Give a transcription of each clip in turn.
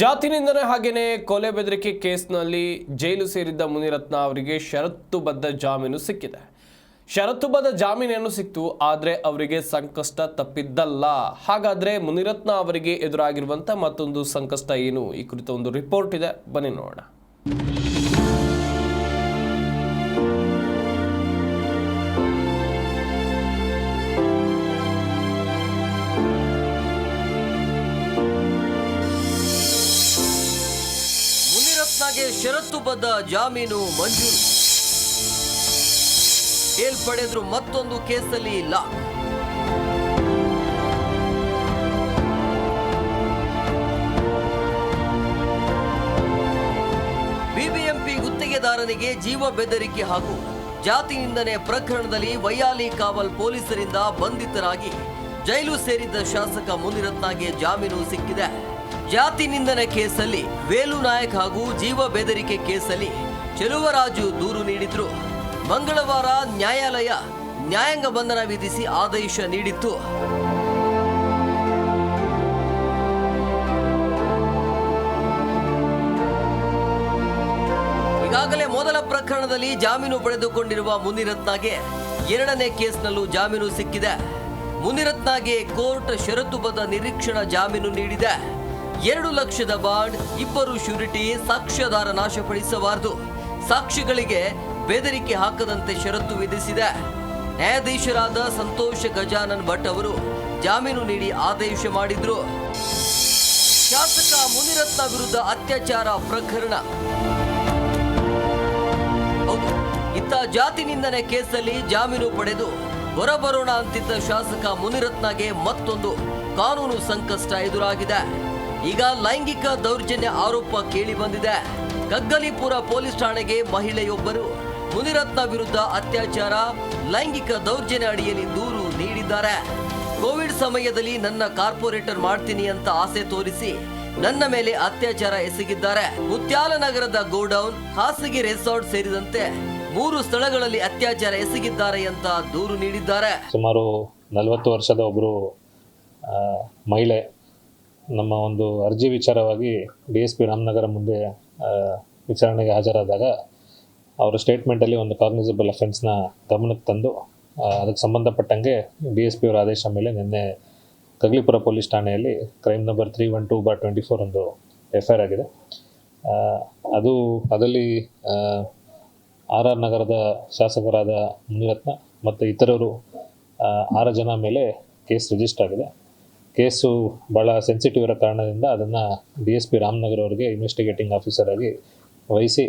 ಜಾತಿ ನಿಂದನೆ ಹಾಗೇನೆ ಕೊಲೆ ಬೆದರಿಕೆ ಕೇಸ್ನಲ್ಲಿ ಜೈಲು ಸೇರಿದ್ದ ಮುನಿರತ್ನ ಅವರಿಗೆ ಷರತ್ತುಬದ್ಧ ಜಾಮೀನು ಸಿಕ್ಕಿದೆ. ಷರತ್ತುಬದ್ಧ ಜಾಮೀನೇನು ಸಿಕ್ತು, ಆದರೆ ಅವರಿಗೆ ಸಂಕಷ್ಟ ತಪ್ಪಿದ್ದಲ್ಲ. ಹಾಗಾದರೆ ಮುನಿರತ್ನ ಅವರಿಗೆ ಎದುರಾಗಿರುವಂಥ ಮತ್ತೊಂದು ಸಂಕಷ್ಟ ಏನು? ಈ ಕುರಿತ ಒಂದು ರಿಪೋರ್ಟ್ ಇದೆ. ಬನ್ನಿ ನೋಡೋಣ. ಷರತ್ತುಬದ್ಧ ಜಾಮೀನು ಮಂಜೂರು. ಮೇಲ್ಪಡೆದ್ರು ಮತ್ತೊಂದು ಕೇಸಲ್ಲಿ ಇಲ್ಲ. ಬಿಬಿಎಂಪಿ ಗುತ್ತಿಗೆದಾರನಿಗೆ ಜೀವ ಬೆದರಿಕೆ ಹಾಗೂ ಜಾತಿ ನಿಂದನೆ ಪ್ರಕರಣದಲ್ಲಿ ವೈಯಾಲಿ ಕಾವಲ್ ಪೊಲೀಸರಿಂದ ಬಂಧಿತರಾಗಿ ಜೈಲು ಸೇರಿದ್ದ ಶಾಸಕ ಮುನಿರತ್ನಗೆ ಜಾಮೀನು ಸಿಕ್ಕಿದೆ. ಜಾತಿ ನಿಂದನೆ ಕೇಸಲ್ಲಿ ವೇಲು ನಾಯಕ್ ಹಾಗೂ ಜೀವ ಬೆದರಿಕೆ ಕೇಸಲ್ಲಿ ಚೆಲುವರಾಜು ದೂರು ನೀಡಿದ್ರು. ಮಂಗಳವಾರ ನ್ಯಾಯಾಲಯ ನ್ಯಾಯಾಂಗ ಬಂಧನ ವಿಧಿಸಿ ಆದೇಶ ನೀಡಿತ್ತು. ಈಗಾಗಲೇ ಮೊದಲ ಪ್ರಕರಣದಲ್ಲಿ ಜಾಮೀನು ಪಡೆದುಕೊಂಡಿರುವ ಮುನಿರತ್ನಗೆ ಎರಡನೇ ಕೇಸ್ನಲ್ಲೂ ಜಾಮೀನು ಸಿಕ್ಕಿದೆ. ಮುನಿರತ್ನಗೆ ಕೋರ್ಟ್ ಷರತ್ತುಬದ್ಧ ನಿರೀಕ್ಷಣಾ ಜಾಮೀನು ನೀಡಿದೆ. ಎರಡು ಲಕ್ಷದ ಬಾಂಡ್, ಇಬ್ಬರು ಶ್ಯೂರಿಟಿ ಸಾಕ್ಷ್ಯಾಧಾರ ನಾಶಪಡಿಸಬಾರದು. ಸಾಕ್ಷಿಗಳಿಗೆ ಬೆದರಿಕೆ ಹಾಕದಂತೆ ಷರತ್ತು ವಿಧಿಸಿದೆ. ನ್ಯಾಯಾಧೀಶರಾದ ಸಂತೋಷ ಗಜಾನನ್ ಭಟ್ ಅವರು ಜಾಮೀನು ನೀಡಿ ಆದೇಶ ಮಾಡಿದ್ರು. ಶಾಸಕ ಮುನಿರತ್ನ ವಿರುದ್ಧ ಅತ್ಯಾಚಾರ ಪ್ರಕರಣ. ಇತ್ತ ಜಾತಿ ನಿಂದನೆ ಕೇಸಲ್ಲಿ ಜಾಮೀನು ಪಡೆದು ಹೊರಬರೋಣ ಅಂತಿದ್ದ ಶಾಸಕ ಮುನಿರತ್ನಗೆ ಮತ್ತೊಂದು ಕಾನೂನು ಸಂಕಷ್ಟ ಎದುರಾಗಿದೆ. ಈಗ ಲೈಂಗಿಕ ದೌರ್ಜನ್ಯ ಆರೋಪ ಕೇಳಿ ಬಂದಿದೆ. ಕಗ್ಗಲಿಪುರ ಪೊಲೀಸ್ ಠಾಣೆಗೆ ಮಹಿಳೆಯೊಬ್ಬರು. ಮುನಿರತ್ನ ವಿರುದ್ಧ ಅತ್ಯಾಚಾರ, ಲೈಂಗಿಕ ದೌರ್ಜನ್ಯ ಅಡಿಯಲ್ಲಿ ದೂರು ನೀಡಿದ್ದಾರೆ. ಕೋವಿಡ್ ಸಮಯದಲ್ಲಿ ನನ್ನ ಕಾರ್ಪೊರೇಟರ್ ಮಾಡ್ತೀನಿ ಅಂತ ಆಸೆ ತೋರಿಸಿ ನನ್ನ ಮೇಲೆ ಅತ್ಯಾಚಾರ ಎಸಗಿದ್ದಾರೆ. ಮುತ್ಯಾಲನಗರದ ಗೋಡೌನ್, ಖಾಸಗಿ ರೆಸಾರ್ಟ್ ಸೇರಿದಂತೆ ಮೂರು ಸ್ಥಳಗಳಲ್ಲಿ ಅತ್ಯಾಚಾರ ಎಸಗಿದ್ದಾರೆ ಅಂತ ದೂರು ನೀಡಿದ್ದಾರೆ. ಸುಮಾರು ನಲವತ್ತು ವರ್ಷದ ಒಬ್ಬರು ಮಹಿಳೆ ನಮ್ಮ ಒಂದು ಅರ್ಜಿ ವಿಚಾರವಾಗಿ ಡಿ ಎಸ್ ಪಿ ರಾಮನಗರ ಮುಂದೆ ವಿಚಾರಣೆಗೆ ಹಾಜರಾದಾಗ ಅವರ ಸ್ಟೇಟ್ಮೆಂಟಲ್ಲಿ ಒಂದು ಕಾಗ್ನಿಸಬಲ್ ಅಫೆನ್ಸ್ನ ಗಮನಕ್ಕೆ ತಂದು ಅದಕ್ಕೆ ಸಂಬಂಧಪಟ್ಟಂಗೆ ಡಿ ಎಸ್ ಪಿ ಅವರ ಆದೇಶ ಮೇಲೆ ನಿನ್ನೆ ಕಗ್ಲಿಪುರ ಪೊಲೀಸ್ ಠಾಣೆಯಲ್ಲಿ crime number three one two bar twenty four ಒಂದು ಎಫ್ ಐ ಆರ್ ಆಗಿದೆ. ಅದು, ಅದರಲ್ಲಿ ಆರ್ ಆರ್ ನಗರದ ಶಾಸಕರಾದ ಮುನಿರತ್ನ ಮತ್ತು ಇತರರು ಆರು ಜನ ಮೇಲೆ ಕೇಸ್ ರಿಜಿಸ್ಟರ್ ಆಗಿದೆ. ಕೇಸು ಭಾಳ ಸೆನ್ಸಿಟಿವ್ ಇರೋ ಕಾರಣದಿಂದ ಅದನ್ನು ಡಿ ಎಸ್ ಪಿ ರಾಮನಗರ್ ಅವರಿಗೆ ಇನ್ವೆಸ್ಟಿಗೇಟಿಂಗ್ ಆಫೀಸರ್ ಆಗಿ ವಹಿಸಿ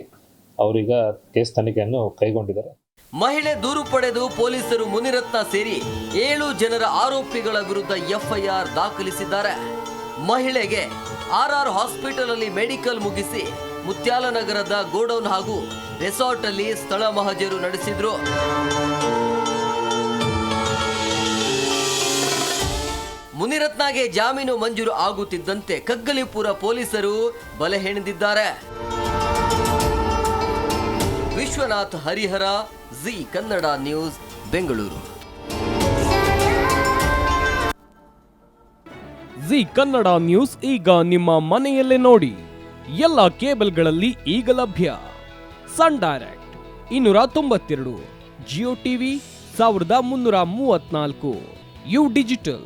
ಅವರೀಗ ಕೇಸ್ ತನಿಖೆಯನ್ನು ಕೈಗೊಂಡಿದ್ದಾರೆ. ಮಹಿಳೆ ದೂರು ಪಡೆದು ಪೊಲೀಸರು ಮುನಿರತ್ನ ಸೇರಿ ಏಳು ಜನರ ಆರೋಪಿಗಳ ವಿರುದ್ಧ ಎಫ್ಐಆರ್ ದಾಖಲಿಸಿದ್ದಾರೆ. ಮಹಿಳೆಗೆ ಆರ್ಆರ್ ಹಾಸ್ಪಿಟಲ್ ಅಲ್ಲಿ ಮೆಡಿಕಲ್ ಮುಗಿಸಿ ಮುತ್ಯಾಲನಗರದ ಗೋಡೌನ್ ಹಾಗೂ ರೆಸಾರ್ಟ್ ಅಲ್ಲಿ ಸ್ಥಳ ಮಹಜರು ನಡೆಸಿದ್ರು. ಮುನಿರತ್ನಗೆ ಜಾಮೀನು ಮಂಜೂರು ಆಗುತ್ತಿದ್ದಂತೆ ಕಗ್ಗಲಿಪುರ ಪೊಲೀಸರು ಬಲೆ ಹೆಣೆದಿದ್ದಾರೆ. Vishwanath Harihara, Zee Kannada news, Bengaluru. Zee Kannada news ಈಗ ನಿಮ್ಮ ಮನೆಯಲ್ಲೇ ನೋಡಿ. ಎಲ್ಲ ಕೇಬಲ್ಗಳಲ್ಲಿ ಈಗ ಲಭ್ಯ. ಸನ್ ಡೈರೆಕ್ಟ್, ಇನ್ನೂರ ತೊಂಬತ್ತೆರಡು, ಜಿಯೋ ಟಿವಿ, ಸಾವಿರದ ಮುನ್ನೂರ ಮೂವತ್ನಾಲ್ಕು, ಯು ಡಿಜಿಟಲ್.